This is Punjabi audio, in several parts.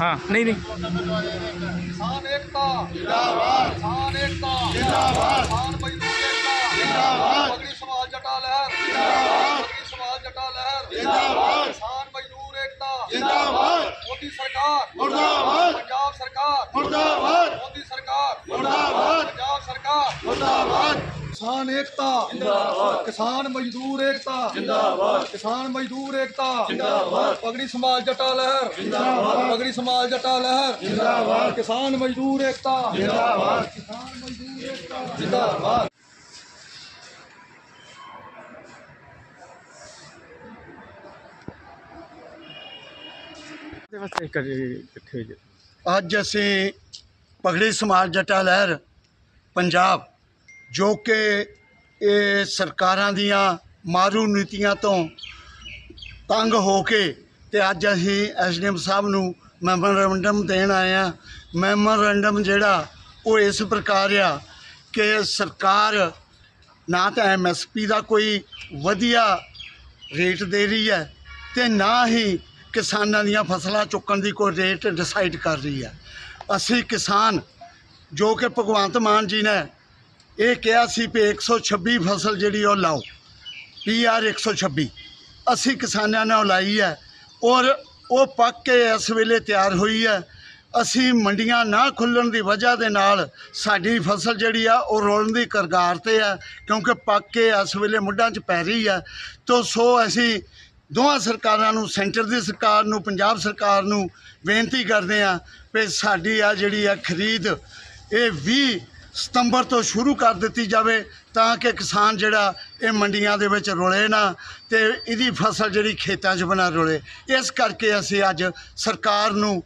ਹਾਂ ਨਹੀਂ ਨਹੀਂ। ਕਿਸਾਨ ਏਕਤਾ ਜਿੰਦਾਬਾਦ। ਕਿਸਾਨ ਮੋਦੀ ਸਰਕਾਰ। ਮੁਰਦਾਬਾਦ। ਪੰਜਾਬ ਸਰਕਾਰ। ਮੁਰਦਾਬਾਦ। ਮੋਦੀ ਸਰਕਾਰ। ਕਿਸਾਨ ਏਕਤਾ। ਜਿੰਦਾਬਾਦ। ਕਿਸਾਨ ਮਜ਼ਦੂਰ ਏਕਤਾ। ਜਿੰਦਾਬਾਦ। ਕਿਸਾਨ ਮਜ਼ਦੂਰ ਏਕਤਾ। ਜਿੰਦਾਬਾਦ। ਪਗੜੀ ਸਮਾਜ ਜਟਾ ਲਹਿਰ। ਜਿੰਦਾਬਾਦ। ਪਗੜੀ ਸਮਾਜ ਜਟਾ ਲਹਿਰ। ਜਿੰਦਾਬਾਦ। ਕਿਸਾਨ ਮਜ਼ਦੂਰ ਏਕਤਾ। ਜਿੰਦਾਬਾਦ। ਕਿਸਾਨ ਮਜ਼ਦੂਰ ਏਕਤਾ। ਜਿੰਦਾਬਾਦ। ਅੱਜ ਅਸੀਂ ਪਗੜੀ ਸਮਾਜ ਜੱਟਾ ਲਹਿਰ ਪੰਜਾਬ ਜੋ ਕਿ ਇਹ ਸਰਕਾਰਾਂ ਦੀਆਂ ਮਾਰੂ ਨੀਤੀਆਂ ਤੋਂ ਤੰਗ ਹੋ ਕੇ ਤੇ ਅੱਜ ਅਸੀਂ ਐਸਡੀਐਮ ਸਾਹਿਬ ਨੂੰ ਮੈਮੋਰੈਂਡਮ ਦੇਣ ਆਏ ਆ ਮੈਮੋਰੈਂਡਮ ਜਿਹੜਾ ਉਹ ਇਸ ਪ੍ਰਕਾਰ ਆ ਕਿ ਸਰਕਾਰ ਨਾ ਤਾਂ ਐਮਐਸਪੀ ਦਾ ਕੋਈ ਵਧੀਆ ਰੇਟ ਦੇ ਰਹੀ ਹੈ ਤੇ ਨਾ ਹੀ ਕਿਸਾਨਾਂ ਦੀਆਂ ਫਸਲਾਂ ਚੁੱਕਣ ਦੀ ਕੋਈ ਰੇਟ ਡਿਸਾਈਡ ਕਰ ਰਹੀ ਹੈ। ਅਸੀਂ ਕਿਸਾਨ ਜੋ ਕਿ ਭਗਵੰਤ ਮਾਨ ਜੀ ਨੇ ਇਹ ਕਿਹਾ ਸੀ ਕਿ 126 ਫਸਲ ਜਿਹੜੀ ਉਹ ਲਾਓ ਪੀਆਰ 126 ਅਸੀਂ ਕਿਸਾਨਾਂ ਨੇ ਉਹ ਲਾਈ ਹੈ ਔਰ ਉਹ ਪੱਕ ਕੇ ਇਸ ਵੇਲੇ ਤਿਆਰ ਹੋਈ ਹੈ। ਅਸੀਂ ਮੰਡੀਆਂ ਨਾ ਖੁੱਲਣ ਦੀ ਵਜ੍ਹਾ ਦੇ ਨਾਲ ਸਾਡੀ ਫਸਲ ਜਿਹੜੀ ਆ, ਉਹ ਰੋਲਣ ਦੀ ਕਰਗਾਰ ਤੇ ਆ ਕਿਉਂਕਿ ਪੱਕ ਕੇ ਇਸ ਵੇਲੇ ਮੁੱਢਾਂ 'ਚ ਪੈ ਰਹੀ ਆ ਤੋ ਸੋ ਅਸੀਂ ਦੋਵਾਂ ਸਰਕਾਰਾਂ ਨੂੰ, ਸੈਂਟਰ ਦੀ ਸਰਕਾਰ ਨੂੰ, ਪੰਜਾਬ ਸਰਕਾਰ ਨੂੰ ਬੇਨਤੀ ਕਰਦੇ ਆ ਕਿ ਸਾਡੀ ਆ ਜਿਹੜੀ ਆ ਖਰੀਦ, ਇਹ 20 ਸਤੰਬਰ ਤੋਂ ਸ਼ੁਰੂ ਕਰ ਦਿੱਤੀ ਜਾਵੇ ਤਾਂ ਕਿ ਕਿਸਾਨ ਜਿਹੜਾ ਇਹ ਮੰਡੀਆਂ ਦੇ ਵਿੱਚ ਰੁਲੇ ਨਾ ਤੇ ਇਹਦੀ ਫਸਲ ਜਿਹੜੀ ਖੇਤਾਂ 'ਚ ਬਣਾ ਰੁਲੇ। ਇਸ ਕਰਕੇ ਅਸੀਂ ਅੱਜ ਸਰਕਾਰ ਨੂੰ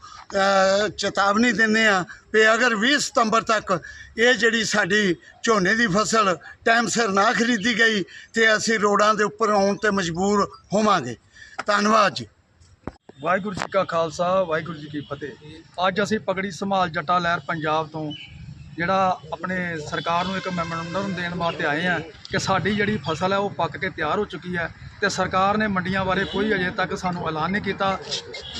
ਚੇਤਾਵਨੀ ਦਿੰਦੇ ਆ ਕਿ ਅਗਰ 20 ਸਤੰਬਰ ਤੱਕ ਇਹ ਜਿਹੜੀ ਸਾਡੀ ਝੋਨੇ ਦੀ ਫਸਲ ਟਾਈਮ ਸਿਰ ਨਾ ਖਰੀਦੀ ਗਈ ਤੇ ਅਸੀਂ ਰੋਡਾਂ ਦੇ ਉੱਪਰ ਆਉਣ ਤੇ ਮਜਬੂਰ ਹੋਵਾਂਗੇ। ਧੰਨਵਾਦ ਜੀ। ਵਾਹਿਗੁਰੂ ਜੀ ਕਾ ਖਾਲਸਾ, ਵਾਹਿਗੁਰੂ ਜੀ ਕੀ ਫਤਿਹ। ਅੱਜ ਅਸੀਂ ਪਗੜੀ ਸੰਭਾਲ ਜੱਟਾ ਲਹਿਰ ਪੰਜਾਬ ਤੋਂ ਜਿਹੜਾ ਆਪਣੇ ਸਰਕਾਰ ਨੂੰ ਇੱਕ ਮੈਮੋਰੰਡਮ ਦੇਣ ਵਾਸਤੇ ਆਏ ਆ ਕਿ ਸਾਡੀ ਜਿਹੜੀ ਫਸਲ ਹੈ ਉਹ ਪੱਕ ਕੇ ਤਿਆਰ ਹੋ ਚੁੱਕੀ ਹੈ ਤੇ ਸਰਕਾਰ ਨੇ ਮੰਡੀਆਂ ਬਾਰੇ ਕੋਈ ਅਜੇ ਤੱਕ ਸਾਨੂੰ ਐਲਾਨ ਨਹੀਂ ਕੀਤਾ।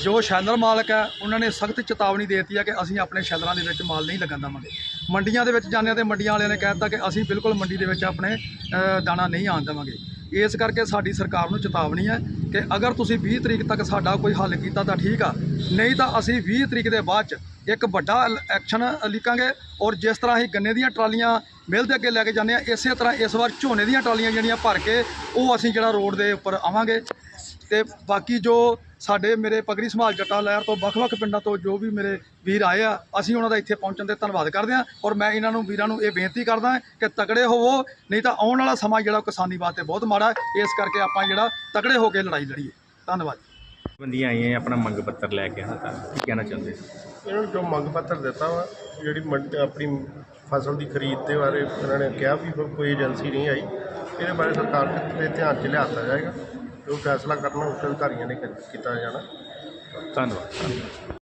ਜੋ ਸ਼ੈਲਰ ਮਾਲਕ ਹੈ, ਉਹਨਾਂ ਨੇ ਸਖਤ ਚੇਤਾਵਨੀ ਦੇ ਦਿੱਤੀ ਹੈ ਕਿ ਅਸੀਂ ਆਪਣੇ ਸ਼ੈਲਰਾਂ ਦੇ ਵਿੱਚ ਮਾਲ ਨਹੀਂ ਲੱਗਣ ਦੇਵਾਂਗੇ। ਮੰਡੀਆਂ ਦੇ ਵਿੱਚ ਜਾਂਦੇ ਹਾਂ ਤੇ ਮੰਡੀਆਂ ਵਾਲਿਆਂ ਨੇ ਕਹਿ ਦਿੱਤਾ ਕਿ ਅਸੀਂ ਬਿਲਕੁਲ ਮੰਡੀ ਦੇ ਵਿੱਚ ਆਪਣੇ ਦਾਣਾ ਨਹੀਂ ਆਉਣ ਦੇਵਾਂਗੇ। ਇਸ ਕਰਕੇ ਸਾਡੀ ਸਰਕਾਰ ਨੂੰ ਚੇਤਾਵਨੀ ਹੈ ਕਿ ਅਗਰ ਤੁਸੀਂ 20 ਤਰੀਕ ਤੱਕ ਸਾਡਾ ਕੋਈ ਹੱਲ ਕੀਤਾ ਤਾਂ ਠੀਕ ਆ, ਨਹੀਂ ਤਾਂ ਅਸੀਂ 20 ਤਰੀਕ ਦੇ ਬਾਅਦ ਚ ਇੱਕ ਵੱਡਾ ਐਕਸ਼ਨ ਲਿਖਾਂਗੇ ਔਰ ਜਿਸ ਤਰ੍ਹਾਂ ਅਸੀਂ ਗੰਨੇ ਦੀਆਂ ਟਰਾਲੀਆਂ ਮਿਲ ਦੇ ਅੱਗੇ ਲੈ ਕੇ ਜਾਂਦੇ ਆ ਇਸੇ ਤਰ੍ਹਾਂ ਇਸ ਵਾਰ ਝੋਨੇ ਦੀਆਂ ਟਰਾਲੀਆਂ ਜਿਹੜੀਆਂ ਭਰ ਕੇ ਉਹ ਅਸੀਂ ਜਿਹੜਾ ਰੋਡ ਦੇ ਉੱਪਰ ਆਵਾਂਗੇ। ਤੇ ਬਾਕੀ ਜੋ ਸਾਡੇ ਮੇਰੇ ਪਗੜੀ ਸੰਭਾਲ ਜੱਟਾ ਲਹਿਰ ਤੋਂ ਵੱਖ-ਵੱਖ ਪਿੰਡਾਂ ਤੋਂ ਜੋ ਵੀ ਮੇਰੇ ਵੀਰ ਆਏ ਆ, ਅਸੀਂ ਉਹਨਾਂ ਦਾ ਇੱਥੇ ਪਹੁੰਚਣ ਤੇ ਧੰਨਵਾਦ ਕਰਦੇ ਹਾਂ ਔਰ ਮੈਂ ਇਹਨਾਂ ਨੂੰ ਵੀਰਾਂ ਨੂੰ ਇਹ ਬੇਨਤੀ ਕਰਦਾ ਕਿ ਤਕੜੇ ਹੋਵੋ, ਨਹੀਂ ਤਾਂ ਆਉਣ ਵਾਲਾ ਸਮਾਂ ਜਿਹੜਾ ਉਹ ਕਿਸਾਨੀ ਵਾਸਤੇ ਬਹੁਤ ਮਾੜਾ ਹੈ, ਇਸ ਕਰਕੇ ਆਪਾਂ ਜਿਹੜਾ ਤਕੜੇ ਹੋ ਕੇ ਲੜਾਈ ਲੜੀਏ। ਧੰਨਵਾਦ। ਬੰਦੀਆਂ ਆਈਆਂ, ਆਪਣਾ ਮੰਗ ਪੱਤਰ ਲੈ ਕੇ ਹਾਂ ਤਾਂ ਕੀ ਕਹਿਣਾ ਚਾਹੁੰਦੇ ਇਹਨਾਂ ਨੂੰ ਜੋ ਮੰਗ ਪੱਤਰ ਦਿੱਤਾ ਵਾ, ਜਿਹੜੀ ਮੰਡ- ਆਪਣੀ ਫਸਲ ਦੀ ਖਰੀਦ ਦੇ ਬਾਰੇ ਇਹਨਾਂ ਨੇ ਕਿਹਾ ਵੀ ਕੋਈ ਏਜੰਸੀ ਨਹੀਂ ਆਈ, ਇਹਦੇ ਬਾਰੇ ਸਰਕਾਰ ਦੇ ਧਿਆਨ 'ਚ ਲਿਆਤਾ ਜਾਏਗਾ। ਜੋ ਫੈਸਲਾ ਕਰਨਾ ਉੱਚ ਅਧਿਕਾਰੀਆਂ ਨੇ ਕੀਤਾ ਜਾਣਾ। ਧੰਨਵਾਦ।